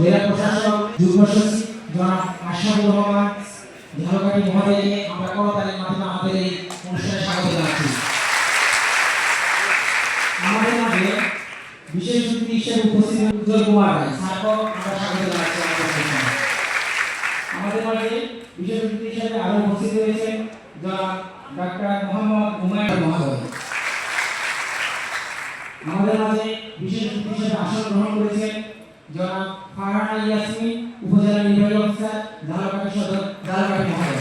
জেলা প্রশাসক, যুগ্ম সচিব, জনাব রহমান ঝালকাঠি মহোদয়কে আমরা করতালির মাধ্যমে আমাদের এই অনুষ্ঠানে স্বাগত জানাচ্ছি। আমাদের মাঝে বিশেষ অতিথি হিসেবে উপস্থিত উজ্জ্বল কুমার আমরা স্বাগত জানাচ্ছি আমাদের মাঝে বিশেষ অতিথি হিসেবে আরও উপস্থিত রয়েছেন জনাব ডাক্তার মোহাম্মদ হুমায়ুন মহোদয় আমাদের মাঝে বিশেষ অতিথি হিসেবে আসন গ্রহণ করেছেন জনাব ফারহানা ইয়াসমিন, উপজেলা নির্বাহী অফিসার ঝালকাঠি সদর ঝালকাঠি মহোদয়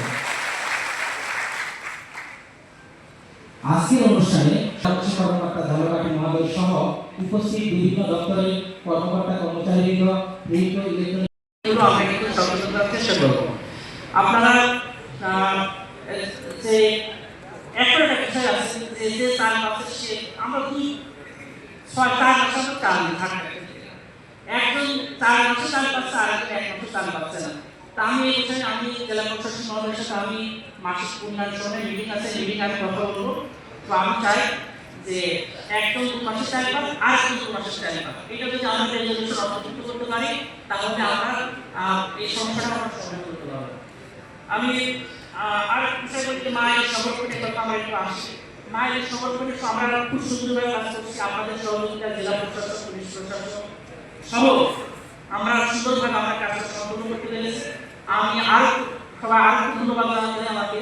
আজকের অনুষ্ঠানে স্বচ্ছ কর্মকর্তা ঝালকাঠি মহোদয় সহ উপস্থিত বিভিন্ন দপ্তরের কর্মকর্তা, কর্মচারীবৃন্দ বিভিন্ন ইলেকট্রনিক এগুলো আমরা কিন্তু সচেতন করার চেষ্টা করব আপনারা আহ, যে একটা একটা বিষয় আছে যে যে চার মাসের সে আমরা দুই ছয় চার মাসে আমরা চার দিন থাকতে একজন চার মাসে চার পাচ্ছে আর একজন এক মাসে চার পাচ্ছে না তা আমি এই বিষয়ে আমি জেলা প্রশাসন মহোদয়ের সাথে আমি মাসিক উন্নয়ন সময় মিটিং কথা বলব তো আমি চাই যে একজন দু মাসের চার আর একজন দু মাসের চার এটা যদি আমাদের রেজলিউশন অন্তর্ভুক্ত করতে পারি, তাহলে আমরা এই সমস্যাটা আমরা সমাধান করতে পারব। আমি আর বিষয় বলতে মায়ের সমর্পণের কথা আমরা একটু আসি। মায়ের সমর্পণে আমরা খুব সুন্দরভাবে কাজ করছি। আমাদের সহযোগিতা জেলা প্রশাসন পুলিশ প্রশাসন সহ আমরা সুন্দরভাবে আমরা কাজটা সম্পন্ন করতে পেরেছি। আমি আরও সবাই আরও ধন্যবাদ জানাতে আমাকে।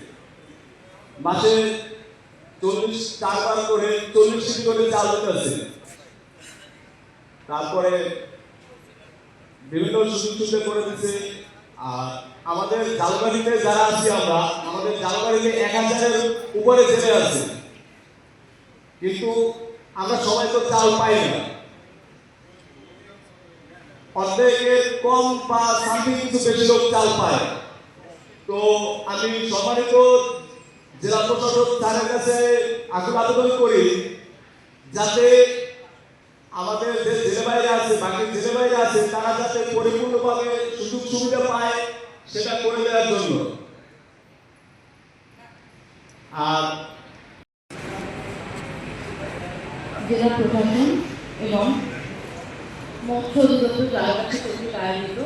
মাসে চল্লিশ টাকা করে চল্লিশ কেজি করে চাল দিতেছে তারপরে বিভিন্ন সুযোগ সুবিধা করে দিচ্ছে আর আমাদের জালবাড়িতে যারা আছি আমরা, আমাদের জালবাড়িতে এক হাজারের উপরে জেলে আছে। কিন্তু আমরা সবাই তো চাল পাই না। অর্ধেকের কম বা সামথিং কিছু বেশি লোক চাল পায়। তো আমি সম্মানিত জেলা প্রশাসক স্যারের কাছে আকুল আবেদন করি, যাতে আমাদের যে জেলে বাইরে আছে, বাকি জেলে বাইরে আছে, তারা যাতে পরিপূর্ণভাবে সুযোগ সুবিধা পায়, সেটা করে দেওয়ার জন্য। আর জেলা প্রশাসন এবং মৎস্য অধিদপ্তর জায়গাটি কর্তৃক আয়োজিত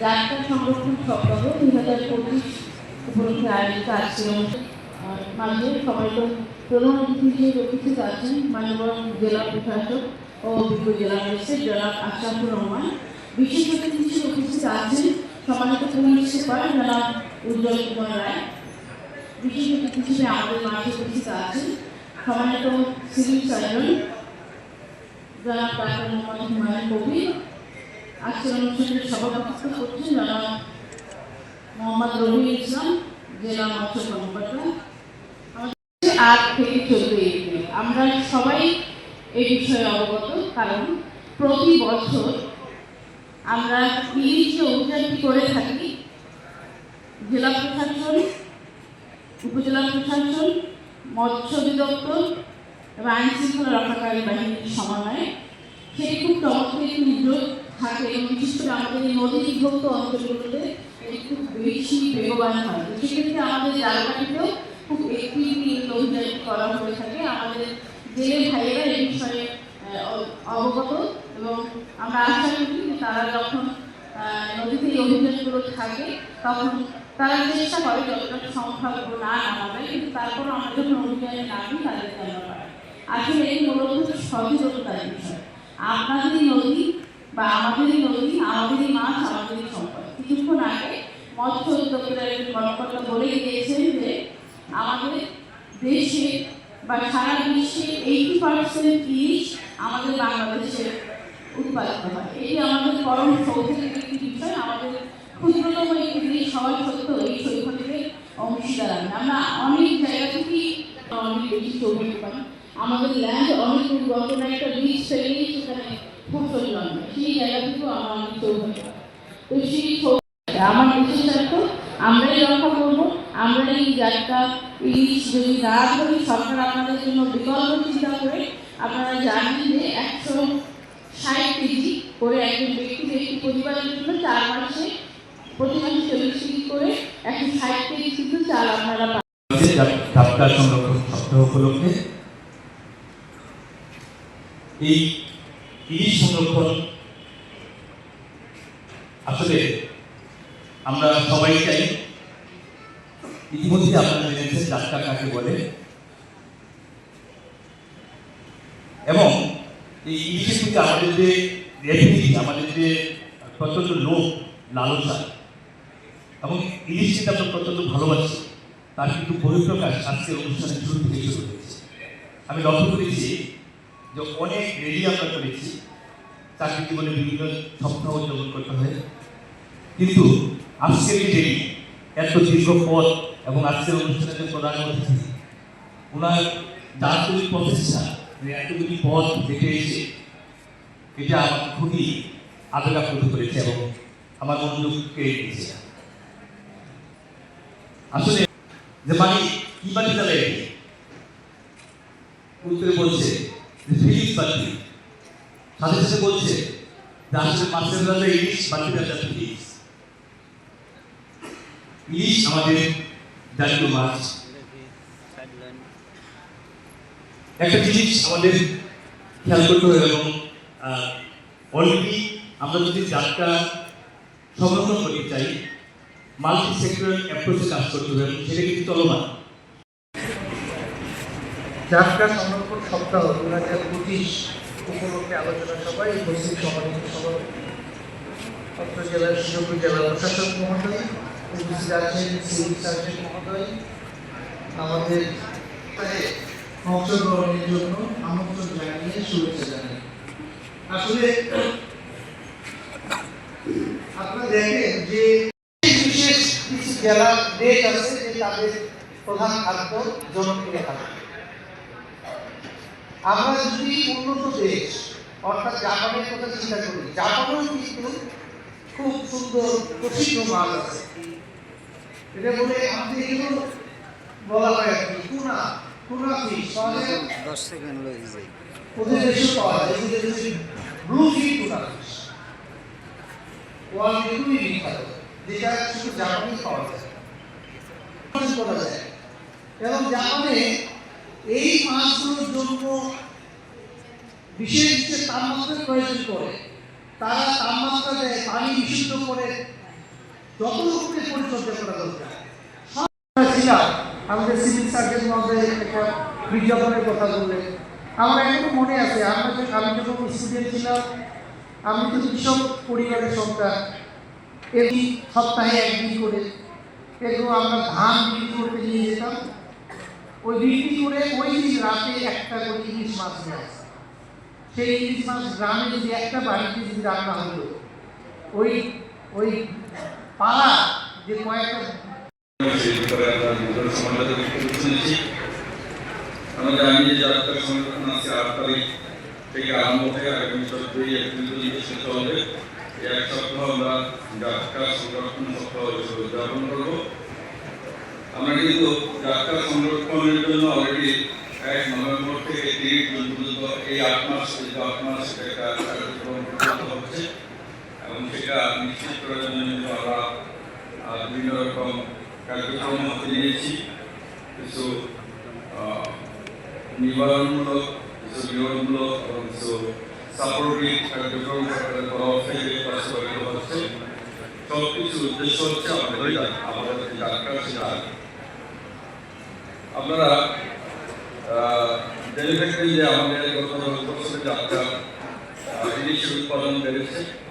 যাত্রা সংরক্ষণ সপ্তাহ দুই হাজার পঁচিশ উপলক্ষে আয়োজিত আজকের অনুষ্ঠান। মাঝে সম্মানিত প্রধান অতিথি হিসেবে উপস্থিত আছেন মাননীয় জেলা প্রশাসক ও অভিজ্ঞ জেলা ম্যাজিস্ট্রেট জনাব আশরাফুর রহমান। বিশেষ অতিথি হিসেবে উপস্থিত আছেন সম্মানিত পুলিশ সুপার জনাব উজ্জ্বল কুমার রায়। বিশেষ অতিথি হিসেবে আমাদের মাঝে উপস্থিত আছেন সম্মানিত সিভিল সার্জন জনাব ডাক্তার মোহাম্মদ হুমায়ুন কবির। আজকের অনুষ্ঠানের সভাপতিত্ব করছেন জনাব মোহাম্মদ রবি ইসলাম, জেলা মৎস্য কর্মকর্তা। আট থেকে চোদ্দ এপ্রিল আমরা সবাই এই বিষয়ে অবগত, কারণ প্রতি বছর আমরা ইলিশ অভিযানটি করে থাকি। জেলা প্রশাসন, উপজেলা প্রশাসন, মৎস্য অধিদপ্তর এবং আইন শৃঙ্খলা রক্ষাকারী বাহিনীর সমন্বয়ে। সেটি খুব চমৎকার একটি থাকে এবং বিশেষ করে আমাদের এই নদী বিভক্ত অঞ্চলগুলোতে এটি খুব বেশি বেগবান হয়। সেক্ষেত্রে আমাদের জায়গাটিতেও খুব একটি অভিযান করা হয়ে থাকে। আমাদের জেলে ভাইয়েরা এই বিষয়ে অবগত এবং আমরা আশা করি তারা যখন নদীতে এই অভিযানগুলো থাকে, তখন তারা চেষ্টা করে যতটা সম্ভব না নামাবে কিন্তু তারপরও আমরা যখন অভিযানে নামি তাদেরকে আমরা পাই আসলে এই মূলত সচেতনতার বিষয়। আপনাদেরই নদী বা আমাদেরই নদী আমাদেরই মাছ আমাদেরই সম্পদ। কিছুক্ষণ আগে মৎস্য একজন কর্মকর্তা বলে গিয়েছেন যে আমাদের দেশে বা সারা বিশ্বে এইটি পার্সেন্ট ইলিশ আমাদের বাংলাদেশে উৎপাদিত হয়। এটি আমাদের পরম সৌভাগ্যের একটি বিষয়। আমাদের ক্ষুদ্রতম একটি জিনিস সবাই সত্ত্বেও এই সৈকতের অংশীদার আমি। আমরা অনেক জায়গা থেকেই অনেক বেশি সৌভাগ্য পাই আমাদের ল্যান্ড অনেক পরিবর্তন একটা বীজ ফেলেই সেখানে ফসল জন্মায় সেই জায়গা থেকেও আমরা অনেক সৌভাগ্য পাই তো সেই আমার দেশের আমরাই রক্ষা আমরা এই যাত্রা ইলিশ যদি না ধরি সরকার আপনাদের জন্য বিকল্প চিন্তা করে আপনারা জানেন যে একশো ষাট কেজি করে একজন ব্যক্তির একটি পরিবারের জন্য চার মাসে প্রতি মাসে চল্লিশ কেজি করে একশো ষাট কেজি কিন্তু চাল আপনারা আমরা সবাই চাই ইতিমধ্যে আপনারা জেনেছেন যাত্রা কাকে বলে। এবং এই ইলিশের প্রতি আমাদের যে রেভিনিউ আমাদের যে প্রচণ্ড লোভ, লালসা, এবং ইলিশকে আমরা প্রচণ্ড ভালোবাসি, তার কিন্তু বহিঃপ্রকাশ আজকের অনুষ্ঠানের শুরু থেকে শুরু হয়েছে। আমি লক্ষ্য করেছি যে অনেক রেডি আমরা করেছি, চাকরি জীবনে বিভিন্ন সপ্তাহ উদযাপন করতে হয়। কিন্তু আজকের যে রেডি এত দীর্ঘ পথ এবং আজকের অনুষ্ঠানের প্রধান অতিথি ওনার প্রচেষ্টা যে এতগুলি পথ দেখে এসে এটা আমার খুবই আবেগাপ্রদ করেছে এবং আমার মনোযোগ কেড়ে নিয়েছে আসলে যে মানে কি জ্বালাই এটি? উত্তরে বলছে যে ফিলিপস বাতি সাথে সাথে বলছে যে আসলে মাছের ইলিশ রাজা ইলিশ আমাদের মাছ একটা জিনিস আমাদের খেয়াল করতে হবে এবং অলরেডি আমরা যদি যাত্রা সংরক্ষণ করতে চাই মাল্টি সেক্টরাল অ্যাপ্রোচে কাজ করতে হবে সেটা কিন্তু চলমান। যাত্রা সংরক্ষণ সপ্তাহ দু হাজার পঁচিশ উপলক্ষে আলোচনা সভায় উপস্থিত সমাবেশ সভা অত্র জেলার সুযোগ্য জেলা প্রশাসক উপস্থিত আছেন সিভিল সার্জন মহোদয় আমাদের অংশগ্রহণের জন্য আমন্ত্রণ জানিয়ে শুভেচ্ছা জানাই। আসলে আপনারা দেখেন যে কিছু জেলা দেশ আছে যে তাদের প্রধান খাদ্য জনপ্রিয় আমরা যদি উন্নত দেশ, অর্থাৎ জাপানের কথা চিন্তা করি, জাপানেও কিন্তু খুব সুন্দর প্রসিদ্ধ মাছ আছে। এটা বলে আমাদের এগুলো বলা হয় আর কি। টুনা টুনা ফিশ পাওয়া দশ সেকেন্ড লয়ে যায় ওদের দেশেও পাওয়া যায় ওদের দেশে blue fish tuna fish world খুবই বিখ্যাত। যেটা শুধু জাপানেই পাওয়া যায়। করা যায়। এবং জাপানে এই মাছগুলোর জন্য বিশেষ বিশেষ তাপমাত্রার প্রয়োজন পড়ে তারা তাপমাত্রা দেয় পানি বিশুদ্ধ করে যত পরিচর্যা করা দরকার। ছিলাম। আমাদের সিভিল সার্জন মহোদয় একটা বিজ্ঞাপনের কথা বললেন। আমার এখনও মনে আছে, আমরা যখন- আমি যখন স্টুডেন্ট ছিলাম। আমি তো কৃষক পরিবারের সন্তান। এই সপ্তাহে একদিন করে। এগুলো আমরা ধান বিক্রি করতে নিয়ে যেতাম। ওই বিক্রি করে ওই দিন রাতে একটা করে ইলিশ মাছ নিয়ে সেই ইলিশ মাছ গ্রামে যদি একটা বাড়িতে যদি রান্না হতো, ওই ওই পাড়া যে আমরা জানি যে যাত্রা সংরক্ষণ আছে, আট তারিখ থেকে আরম্ভ হয়ে আগামী এক সপ্তাহ আমরা যাত্রা সংরক্ষণ সপ্তাহ হিসেবে করব। আমরা কিন্তু যাত্রা সংরক্ষণের অলরেডি এক নভেম্বর থেকে তিরিশ জুন এই আট মাস আট মাস একটা কার্যক্রম পরিচালিত হচ্ছে এবং সেটা নিশ্চিত করার জন্য কিন্তু আমরা বিভিন্ন রকম কার্যক্রম হাতে নিয়েছি। কিছু নিবারণমূলক কিছু নিবারণমূলক এবং কিছু সাপোর্টিভ কার্যক্রম তরফ হচ্ছে সব কিছু উদ্দেশ্য হচ্ছে আমাদের আমাদের যে যাত্রা সেটা। আপনারা জেনে থাকবেন যে আমাদের গত যাত্রা ইলিশের উৎপাদন বেড়েছে।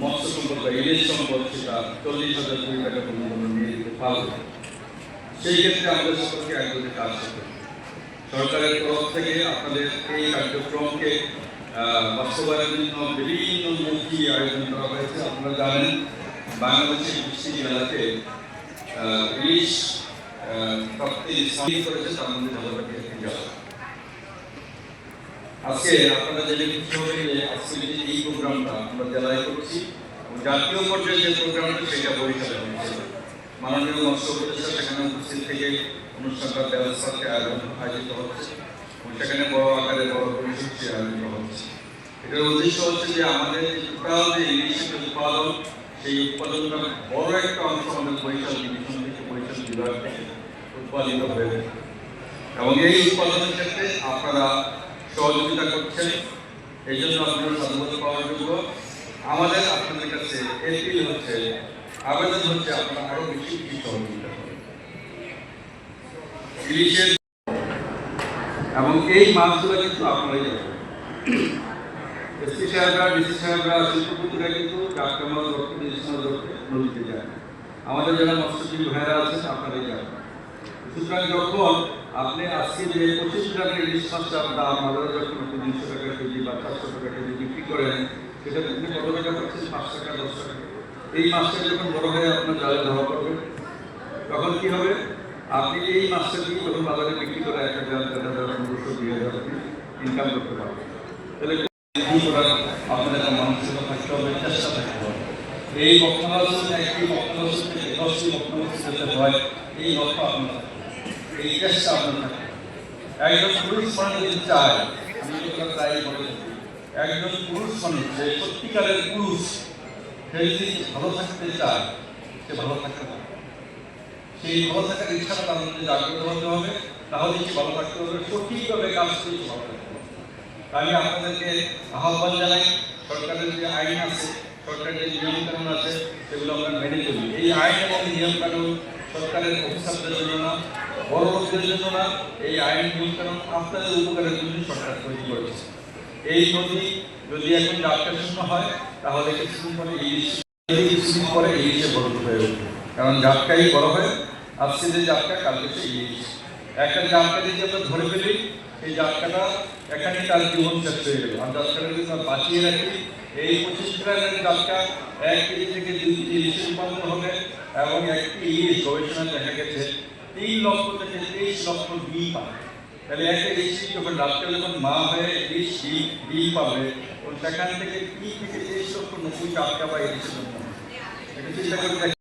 মৎস্য সম্পদ বা ইলিশ সম্পদ সেটা চল্লিশ হাজার কোটি টাকা পর্যন্ত নিয়ে যেতে পারবে। সেই ক্ষেত্রে আমাদের সকলকে একযোগে কাজ করতে সরকারের তরফ থেকে আপনাদের এই কার্যক্রমকে বাস্তবায়নের জন্য বিভিন্ন মুখী আয়োজন করা হয়েছে। আপনারা জানেন, বাংলাদেশের বৃষ্টি জেলাতে ইলিশ প্রাপ্তি করেছে, তার মধ্যে ঝালকাঠি একটি জেলা আজকে আপনারা জেনে খুশি হবেন যে আজকে যে এই প্রোগ্রামটা আমরা জেলায় করছি জাতীয় পর্যায়ে যে প্রোগ্রামটা সেটা বরিশালে হয়েছে মাননীয় মৎস্য সেখানে উপস্থিত থেকে অনুষ্ঠানটা ব্যবস্থাকে আয়োজন আয়োজিত হচ্ছে সেখানে বড় আকারে বড় পরিসরটি আয়োজিত হচ্ছে। এটার উদ্দেশ্য হচ্ছে যে আমাদের যে টোটাল যে ইলিশের উৎপাদন, সেই উৎপাদনটা বড় একটা অংশ আমাদের বরিশাল ডিভিশন থেকে বরিশাল বিভাগ থেকে উৎপাদিত হয়ে এবং এই উৎপাদনের ক্ষেত্রে আপনারা সহযোগিতা করছেন। এই জন্য আপনারা সাধুবাদ পাওয়ার যোগ্য আমাদের আপনাদের কাছে এপিল হচ্ছে, আবেদন হচ্ছে আপনারা আরও বেশি বেশি সহযোগিতা করুন। এবং এই মাছগুলো কিন্তু আপনারাই যাবেন এসপি সাহেবরা, ডিসি সাহেবরা শিল্পপতিরা কিন্তু ধরতে ডিসিশনাল ধরতে নদীতে যায়। আমাদের যারা মৎস্যজীবী ভাইরা আছেন, আপনারাই যাবেন। সুতরাং যখন আপনি আজকে যে পঁচিশ টাকার ইলিশ দাম বাজারে যখন আপনি দুইশো টাকা কেজি বা চারশো টাকা কেজি বিক্রি করেন, সেটা আপনি কত টাকা পাচ্ছেন পাঁচ টাকা, দশ টাকা। এই মাছটা যখন বড় হয়ে আপনার জালে ধরা পড়বে তখন কি হবে? আপনি এই মাছটা দিয়ে যখন বাজারে বিক্রি করে এক হাজার, দেড় হাজার, পনেরোশো, দুই হাজার আপনি ইনকাম করতে পারবেন। তাহলে আপনাদের মানসিকতা থাকতে হবে চেষ্টা থাকতে হবে। এই বক্তব্য একটি বক্তব্য দশটি বক্তব্য হয়, এই লক্ষ্য আপনার এই চেষ্টা আপনার একজন পুরুষ মানুষ যদি চায়, আমি একজন পুরুষ মানুষ যে সত্যিকারের পুরুষ, সে যদি ভালো থাকতে চায়, সে ভালো থাকতে পারে সেই ভালো থাকার ইচ্ছাটা তার মধ্যে জাগ্রত হতে হবে তাহলে সে ভালো থাকতে হবে সঠিকভাবে কাজ করে ভালো থাকতে হবে আমি আপনাদেরকে আহ্বান জানাই, সরকারের যে আইন আছে সরকারের যে নিয়ম কানুন আছে, সেগুলো আমরা মেনে চলি। এই আইন এবং নিয়ম কানুন সরকারের অফিসারদের জন্য না বড় লোকদের জন্য না, এই আইন নিয়ম কানুন আপনাদের উপকারের জন্য সরকার তৈরি করেছে। এই নদী যদি এখন যাত্রা শূন্য হয়, তাহলে কিছুদিন পরে ইলিশ কিছুদিন পরে ইলিশে বড় হয়ে উঠবে। কারণ জাতকাই বড় হয় আজকে যে জাতকা কালকে সে একটা জাতকা যদি আমরা ধরে ফেলি, এই জাতকাটা এখানে তার জীবন শেষ হয়ে গেল। আর জাতকাটা যদি আমরা বাঁচিয়ে রাখি। এই পঁচিশ গ্রামের জাতকা এক কেজি থেকে দুই কেজি রূপান্তর হবে এবং একটি ইলিশ গবেষণায় দেখা গেছে, তিন লক্ষ থেকে তেইশ লক্ষ ডিম পাবে। তাহলে একটা ইলিশ যখন জাতকা যখন মা হয়ে ইলিশ ডিম পাবে সেখান থেকে তিন থেকে তেইশ লক্ষ নব্বই জাতকা বা ইলিশের জন্য এটা চিন্তা করে।